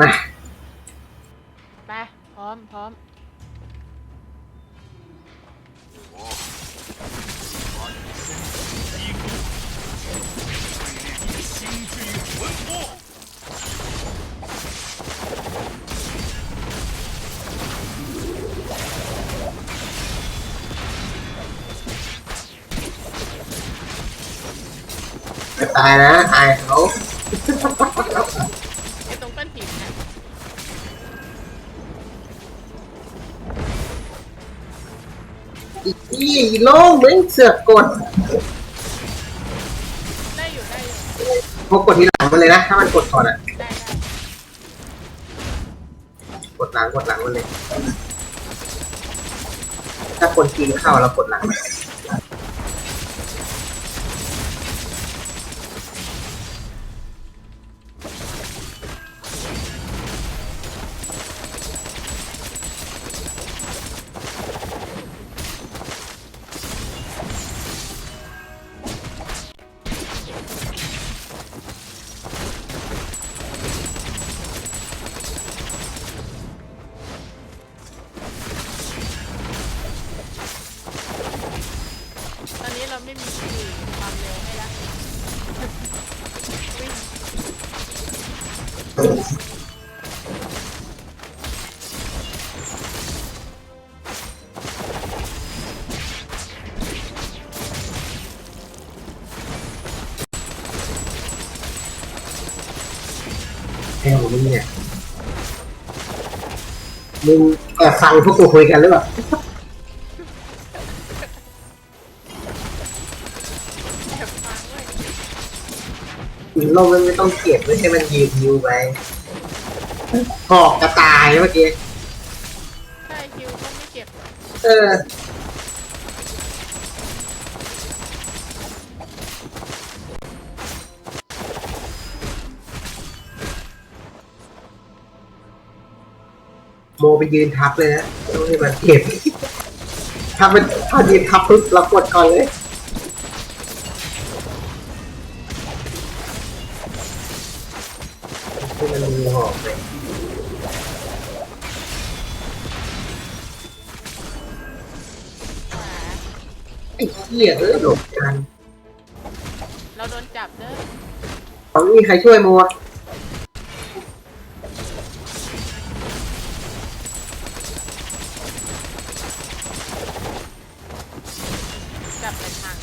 มา ไปพร้อมพร้อมจะตายนะตายเขา อีกี้โล่งเบ้งเสือกกดได้อยู่ได้อยู่พอกดทีหลังมันเลยนะ ถ้ามันกดก่อนอะ ได้ได้กดหลังกดหลังมันเลย ถ้าคนกินเข้าเรากดหลังตอน ไม่มีขี่ความเร็วให้ล้ววิ่งแค่ผมเนี่ยมึงแอบฟังพวกกูคุยกันหรือเปล่า ลมมันไม่ต้องเก็บไม่ใช่มันยืนยิวไปหอกกระต่ายเมื่อกี้ ใช่คิวก็ไม่เก็บเออ โมไปยืนทับเลยนะต้องให้มันเก็บ ถ้ามันถ้ายืนทับปุ๊บเรากดก่อนเลย เหี้ยเออหลบกันเราโดนจับเด้อตอนนี้ใครช่วยโมวะจับในถัง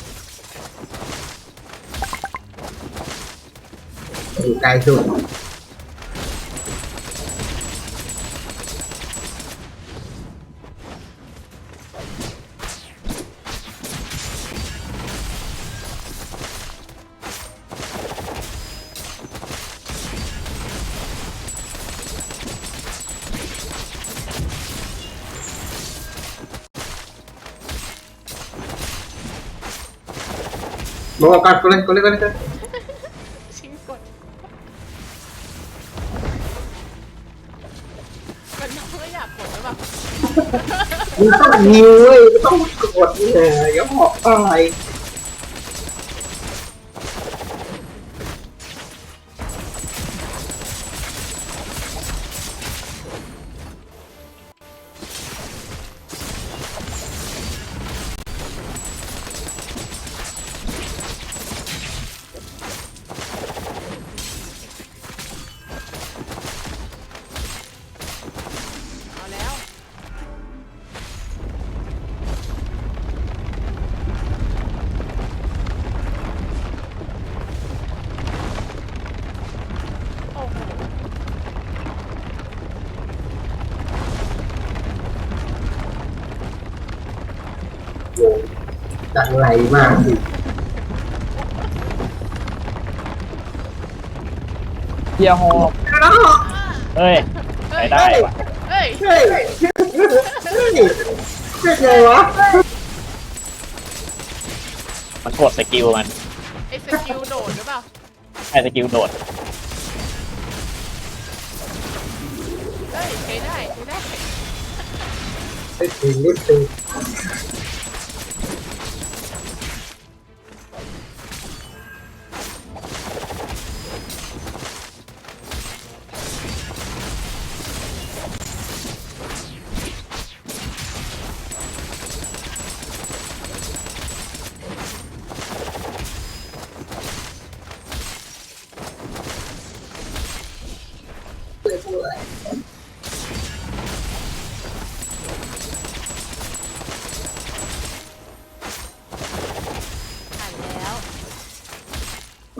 อยู่ไกลสุด โมก่อนกูเล่นกูเล่นกูเล่นชิงกดมันน้องก็อยากกดหรือเปล่ามึงต้องยิวเว้ยมึงต้องกดเนี่ยอย่าบอกอะไร จังไรมากสิเฮียโฮเฮ้ยไปได้ว่ะเฮ้ยเฮ้ยเฮ้ยเฮ้ยเป็นไงวะมันกดสกิลมันไอสกิลโดดหรือเปล่าไอ้สกิลโดดเฮ้ยใช้ได้ใช้ได้ไอ้ถึ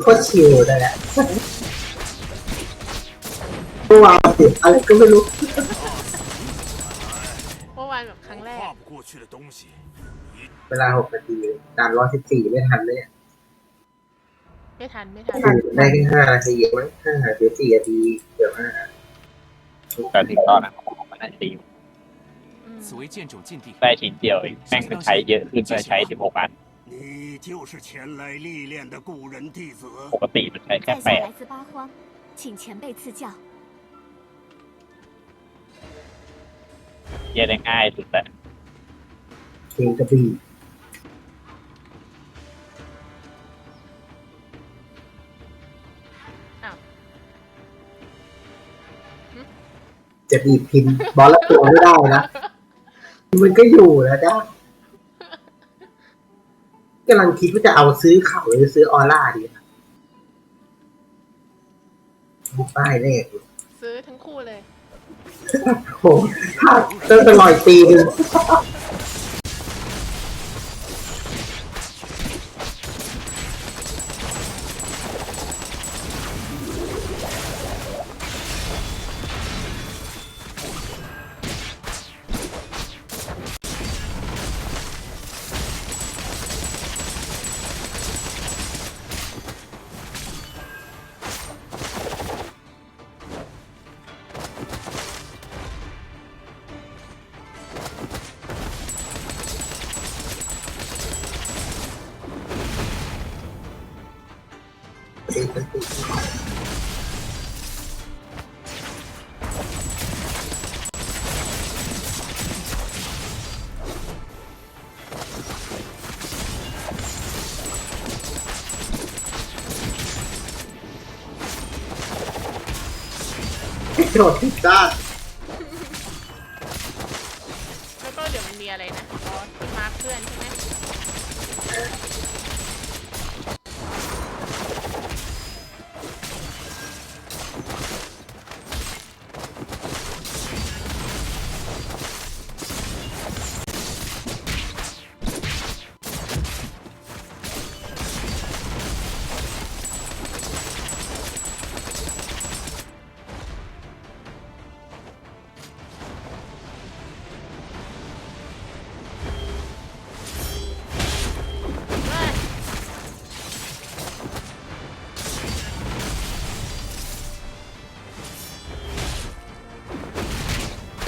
โคตรชิลเลยแหละเมื่อวานติดอะไรก็ไม่รู้ เมื่อวานแบบครั้งแรก 跨不过去的东西， เวลาหกนาทีตามร้อยสิบสี่ไม่ทันเลยเนี่ย ไม่ทันไม่ทัน ได้แค่ห้านาทีเองมั้งห้าหรือสี่นาทีเดี๋ยวห้า แต่ถึงตอนนั้นมันน่าตี อืม 此为剑种禁地。 ได้ชิ้นเดียวเองแม่งใช้เยอะขึ้นเลยใช้สิบหกอัน 你就是前来历练的故人弟子。 ปกติมันใช้แค่ 在 แป 下 ด 来自八荒，请前辈赐教。 เยอะได้ง่ายสุดแต่ เองกระบี่ อ้าว จะบีบพิมพ์บอลละตัวไม่ได้นะมันก็อยู่นะจ้า กำลังคิดว่าจะเอาซื้อเข่าหรือซื้อออร่าดีนะดูป้ายเลขซื้อทั้งคู่เลยโอ้โหถ้าตั้งแต่ลอยปีหนึง โด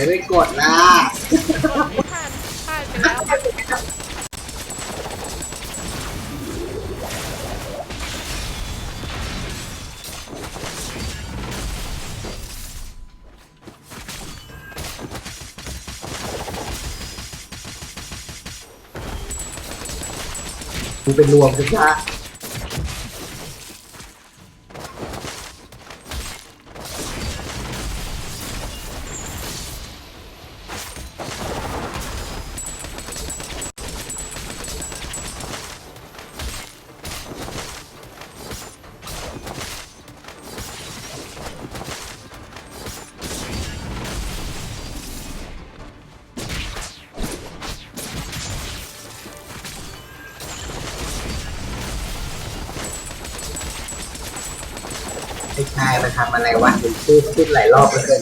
ไม่กดนะผ่านผ่านไปแล้วกูเป็นรวมกันซะายมันทำอะไรวะถึงพูดพูดหลายรอบเลยเกิน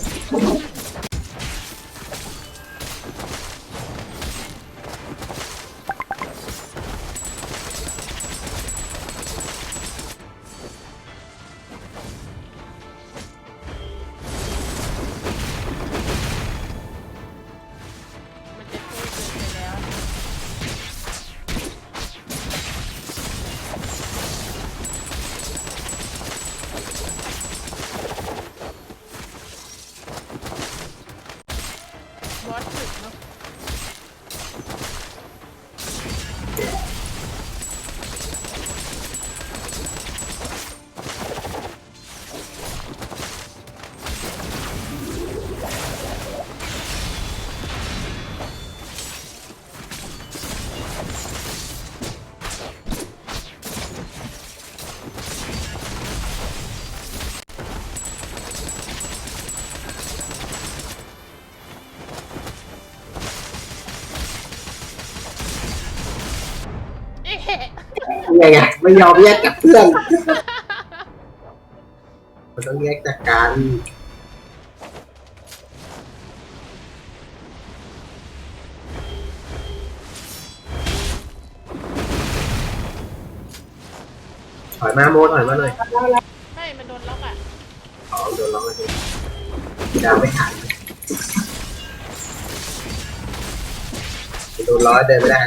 ไงไงไม่ยอมแยกจากเพื่อนมันต้องแยกจากกันถอยมาโมถอยมาหน่อยไม่มันโดนล็อกอะอ๋อโดนล็อกเลยดาวไม่ทันโดนร้อยเดินไม่ได้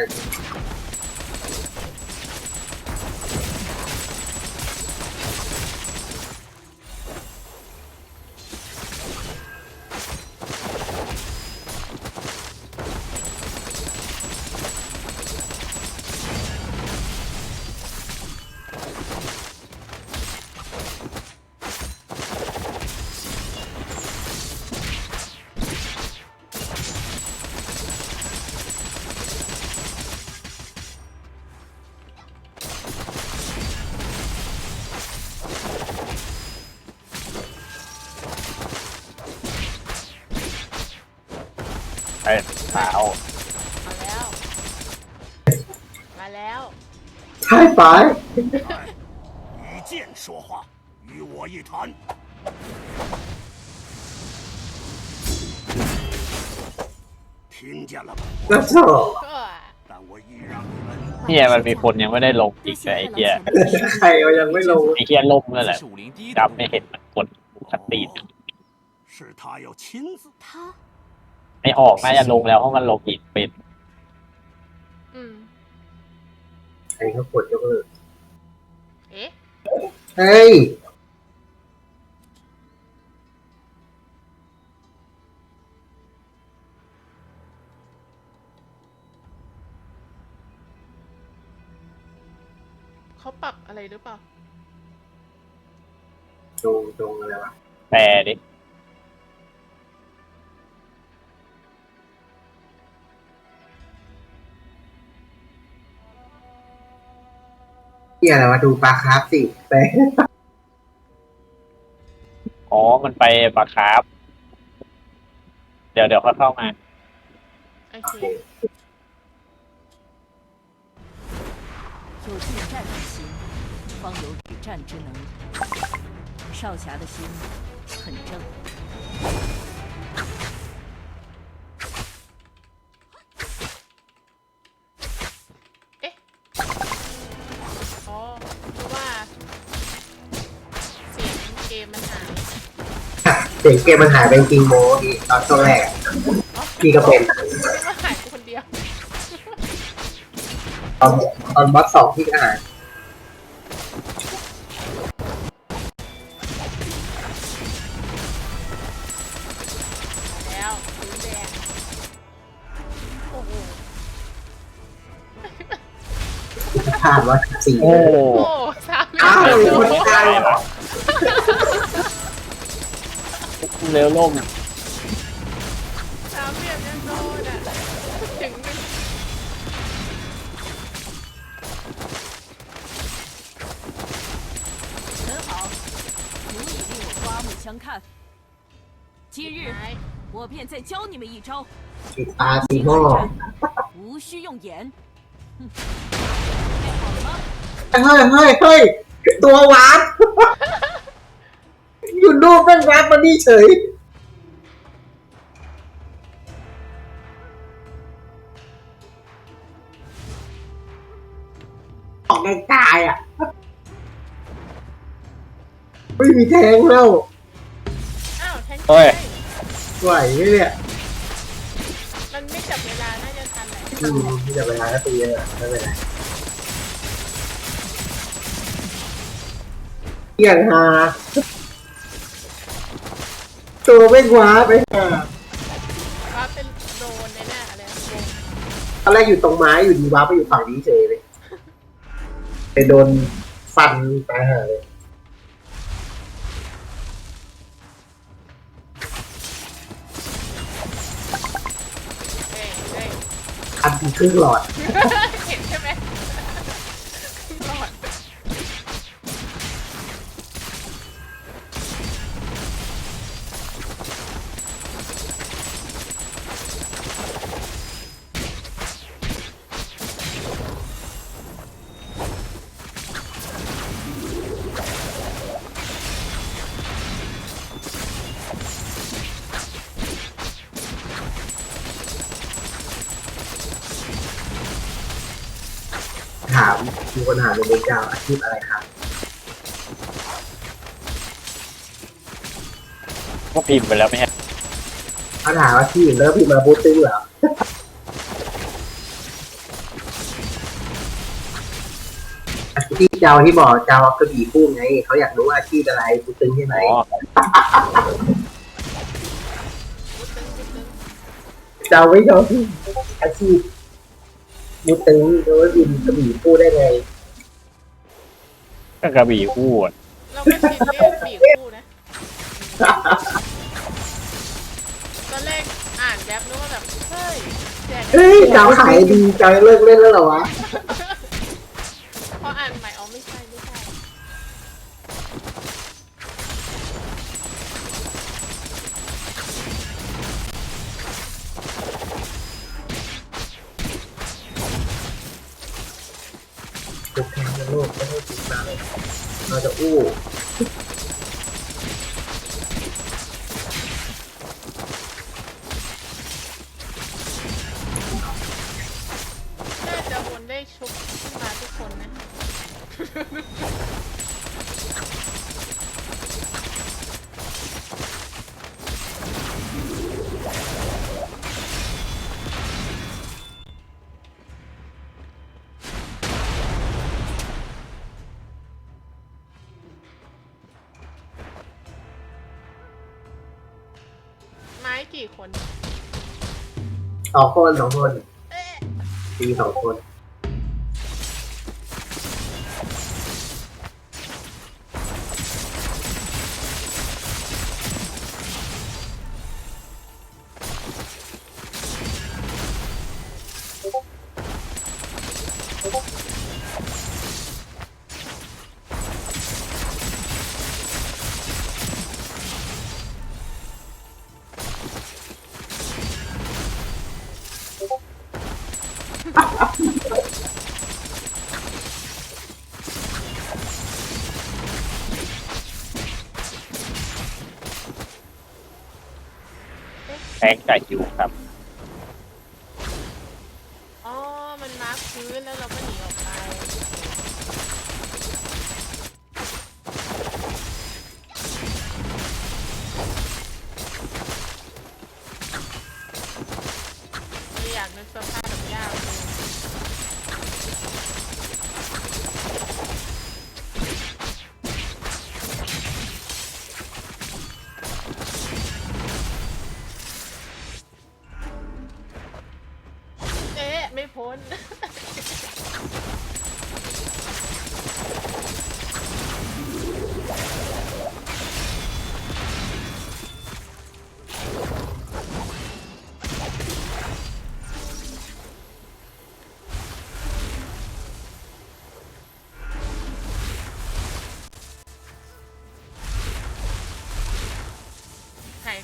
สาว มาแล้ว มาแล้ว ใช่ไป 以剑说话，与我一谈。听见了吗？ ก็ชอบ ก็ 但我已让你们 เนี่ยมันมีคนยังไม่ได้ลงอีกเลยไอ้เหี้ย ใครก็ยังไม่ลง ไอ้เหี้ยล่มนั่นแหละ 是武林第一 จำไม่เห็นมันกดคัตตีน 是他要亲自。他 ไอ้หอกน่าจะลงแล้วเพราะมันลงอีกเป็นอืม ใครเขากดยกเลิกเอ๊ะ เฮ้ย ที่อะไรวะ ดูปลาคราฟสิแปล อ๋อมันไปปากคาร์ฟเดี๋ยวเดี๋ยวเขาเข้ามา โอเค 有尽战之心，方有止战之能。少侠的心很正。 เสียงเกมมันหายไปจริงโมอีตอนช่วงแรกอะอ๋อพี่ก็เป็นคิดว่าหายกูคนเดียว ตอนตอนบอสสองพี่ก็หายแล้วพื้นแดงโอ้โหพลาดว่าสี่โอ้โอ้สามเหลี่ยอ้าวมคนตายเร็ วล่ม สามเหลี่ยมยังโดนอ่ะ ถึงหนึ่ง 很好，足以令我刮目相看。今日 ท้าย 我便再教你们一招， ปิดตาสีโม่ 无需用眼。哼，准备好了吗？ เฮ้ยเฮ้ยเฮ้ยตัววา ร์ปอยู่ดูเป็นวาร์ปมานี่เฉย ออกในกายอะ ไม่มีแทงแล้วอ้าวแทงเฮ้ย ไหวไหมเนี่ยมันไม่จับเวลา น่าจะทันแหละอืมไม่จะเวลาก็ตีเลยอะไม่เป็นไรเกี่ยงหา ตัวไม่กว้าไปหาว่าเป็นโดนในหน้าอะไรนะโดนตอนแรกอยู่ตรงไม้อยู่ดีว้าไปอยู่ฝั่งนี้เฉยเลยไปโดนฟันตายหาเลยเอ้ยเอ้ยคันครึ่งหลอดามมีคนถามเป็นเจ้าอาชีพอะไรครับก็พิมพ์ไปแล้วไม่ใช่เขาถามว่าที่อื่นแล้วพี่มาบูตติ้งเหรออาชีพเจ้าที่บอกเจ้ากระบี่คู่ไงเขาอยากรู้ว่าอาชีพอะไรบูตติ้งใช่ไหมอ๋อมุดตึงมุดตึงเจ้าไม่ยอมอาชีพ ยูตติ้งโดยบินกระบี่พูดได้ไงก็กระบี่คู่อะเราก็ชินเล่นบีคู่นะ ตอนแรกอ่านแบบนึกว่าแบบ เฮ้ยแจกเฮ้ยเจ้าขายดีเจ้าเลิกเล่นแล้วเหรอวะ เราจะอู้น่าจะวนได้ชุบขึ้นมาทุกคนนะ สองคนสองคนเอ๊ะตีสองคน แท็กจ่ายคิวครับ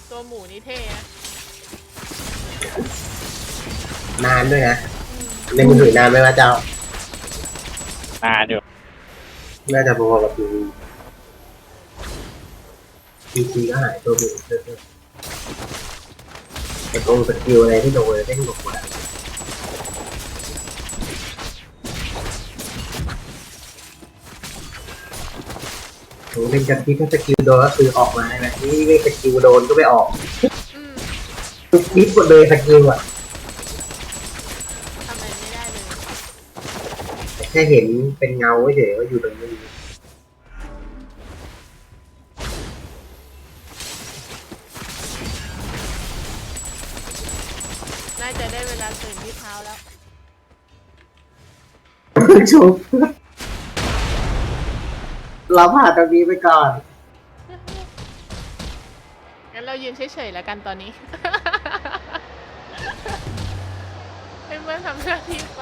ตัวหมูนี่เท่นะนานด้วยนะในมือถือนานไหมวะเจ้ามาเดี๋ยวน่าจะพอๆกับทีวีทีซีก็หายตัวหนึ่งเรื่อยๆแต่ตรงสกิลอะไรที่โดนเด้งหลบหมด อะโหเล่นกันที่ถ้าสกิลโดนก็คือออกมาใช่ไหมนี่ไม่สกิลโดนก็ไม่ออกอืมทุกนิดหมดเลยสกิลอะทำอะไรไม่ได้เลยแต่แค่เห็นเป็นเงาเฉยๆว่าอยู่ตรงนี้น่าจะได้เวลาตื่นที่เช้าแล้ว ชุบ เราผ่านตรงนี้ไปก่อน งั้นเรายืนเฉยๆแล้วกันตอนนี้ ให้เพื่อนทำหน้าที่ไป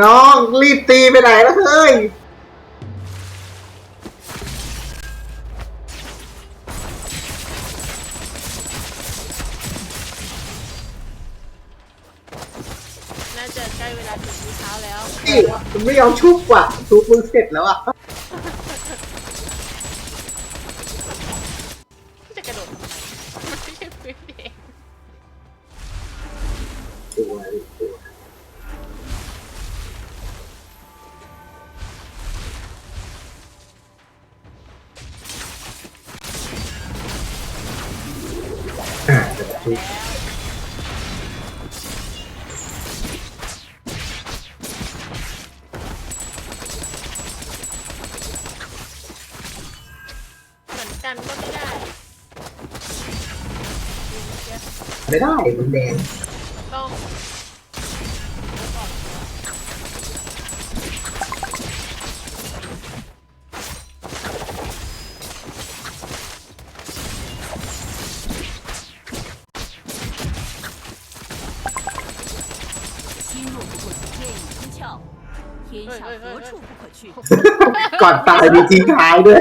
น้องรีบตีไปไหนแล้วเฮ้ย น่าจะใกล้เวลาตื่นที่เช้าแล้ว นี่มันไม่ยอมชุบว่ะชุบมึงเสร็จแล้วอะจะ กันก็ไม่ได้ไม่ได้ มันแดงต้องก่อนตายมีทิ้งท้ายด้วย